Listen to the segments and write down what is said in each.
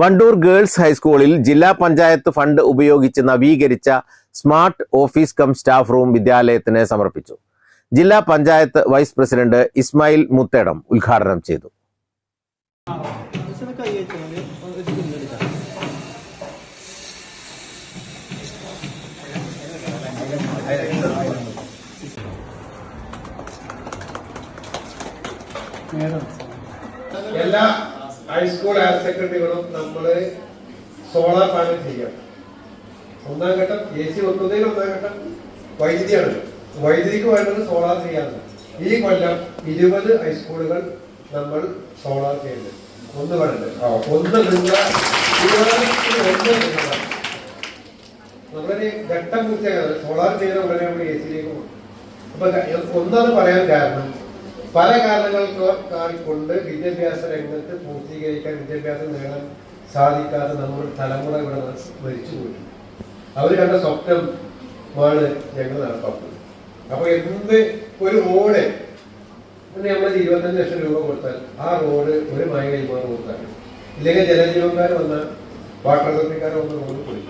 Wandoor girls ഹൈസ്കൂളിൽ ജില്ലാ panchayat fund ഉപയോഗിച്ച് നവീകരിച്ച smart office cum staff room വിദ്യാലയത്തിന് സമർപ്പിച്ചു. ജില്ലാ പഞ്ചായത്ത് വൈസ് പ്രസിഡന്റ് ഇസ്മായിൽ മുത്തേടം ഉദ്ഘാടനം ചെയ്തു. എല്ലാ ഹൈസ്കൂൾ ഹയർ സെക്കൻഡറികളും നമ്മൾ സോളാർ പാനൽ ചെയ്യാം. ഒന്നാം ഘട്ടം എ സി വെക്കുന്നതിൽ ഒന്നാം ഘട്ടം വൈദ്യുതിയാണ്. വൈദ്യുതിക്ക് വേണ്ടത് സോളാർ ചെയ്യാന്ന് ഈ കൊല്ലം ഇരുപത് ഹൈസ്കൂളുകൾ നമ്മൾ സോളാർ ചെയ്യുന്നുണ്ട് ഒന്ന് വേണ്ടത് ഒന്ന് നമ്മളൊരു ഘട്ടം പൂർത്തിയാകാതെ സോളാർ ചെയ്യുന്ന ഉടനെ നമ്മൾ എ സിയിലേക്ക് പോകും. അപ്പൊ ഒന്നാണ് പറയാൻ കാരണം പല കാരണങ്ങൾ കൊണ്ട് വിദ്യാഭ്യാസ രംഗത്ത് പൂർത്തീകരിക്കാൻ വിദ്യാഭ്യാസം നേടാൻ സാധിക്കാതെ നമ്മുടെ തലമുറ ഇവിടെ മരിച്ചു പോയി. അവർ കണ്ട സ്വപ്നമാണ് ഞങ്ങൾ നടപ്പാക്കുന്നത്. അപ്പൊ എന്ത് ഒരു റോഡ് നമ്മൾ ഇരുപത്തഞ്ച് ലക്ഷം രൂപ കൊടുത്താൽ ആ റോഡ് ഒരു മഴ കൈമാറി കൊടുത്താൽ ഇല്ലെങ്കിൽ ജലജീവൻകാർ വന്ന വാട്ടർ അതോറിറ്റിക്കാർ വന്ന റോഡ് പോയി.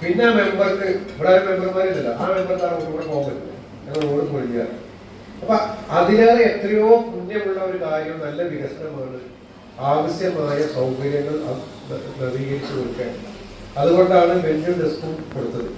പിന്നെ ആ മെമ്പർക്ക് ഇവിടെ മെമ്പർമാരില്ലല്ലോ ആ മെമ്പർക്ക് ആ റോഡ് കൂടെ പോകാൻ പറ്റില്ല. ഞങ്ങൾ റോഡ് പൊളിക്കുക അപ്പൊ അതിലേറെ എത്രയോ പുണ്യമുള്ള ഒരു കാര്യം നല്ല വികസനമാണ്. ആവശ്യമായ സൗകര്യങ്ങൾ നവീകരിച്ചു കൊടുക്കേണ്ടത്. അതുകൊണ്ടാണ് ബെഞ്ചും ഡെസ്കും കൊടുത്തത്.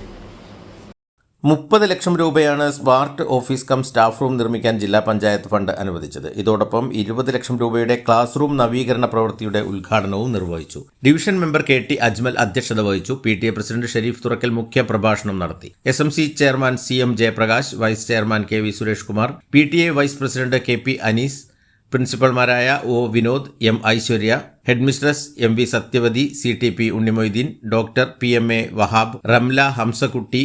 മുപ്പത് ലക്ഷം രൂപയാണ് smart office cum staff room നിർമ്മിക്കാൻ ജില്ലാ പഞ്ചായത്ത് ഫണ്ട് അനുവദിച്ചത്. ഇതോടൊപ്പം ഇരുപത് ലക്ഷം രൂപയുടെ ക്ലാസ് റൂം നവീകരണ പ്രവൃത്തിയുടെ ഉദ്ഘാടനവും നിർവഹിച്ചു. Division member K T Ajmal അധ്യക്ഷത വഹിച്ചു. P T A president Shareef Thurakkal മുഖ്യ പ്രഭാഷണം നടത്തി. S M C chairman C M Jayaprakash vice chairman K V Suresh Kumar P T A vice president K P Anees പ്രിൻസിപ്പൽമാരായ O Vinod M Aishwarya headmistress M V Sathyavathi C T P Unnimoideen doctor P M A Wahab Ramla Hamsakutty